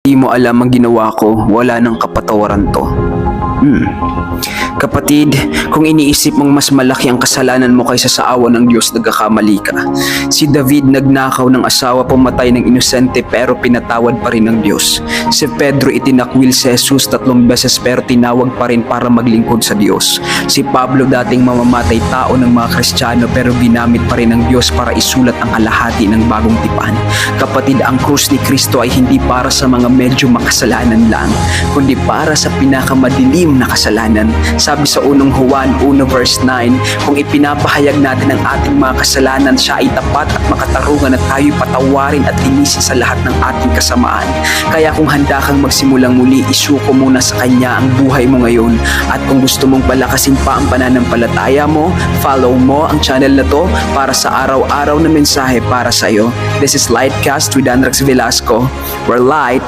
Di mo alam ang ginawa ko, wala nang kapatawaran to. Hmm. Kapatid, kung iniisip mong mas malaki ang kasalanan mo kaysa sa awa ng Diyos, nagkakamali ka. Si David nagnakaw ng asawa pumatay ng inosente pero pinatawad pa rin ng Diyos. Si Pedro itinakwil si Jesus tatlong beses pero tinawag pa rin para maglingkod sa Diyos. Si Pablo dating mamamatay tao ng mga Kristiyano pero ginamit pa rin ng Diyos para isulat ang kalahati ng bagong tipan. Kapatid, ang krus ni Kristo ay hindi para sa mga medyo makasalanan lang, kundi para sa pinakamadilim na kasalanan. Sabi sa unong Juan 1 verse 9, kung ipinapahayag natin ang ating mga kasalanan, siya ay tapat at makatarungan at tayo'y patawarin at linisin sa lahat ng ating kasamaan. Kaya kung handa kang magsimulang muli, isuko muna sa Kanya ang buhay mo ngayon. At kung gusto mong palakasin pa ang pananampalataya mo, follow mo ang channel na to para sa araw-araw na mensahe para sa iyo. This is Lightcast with Andrax Velasco, where light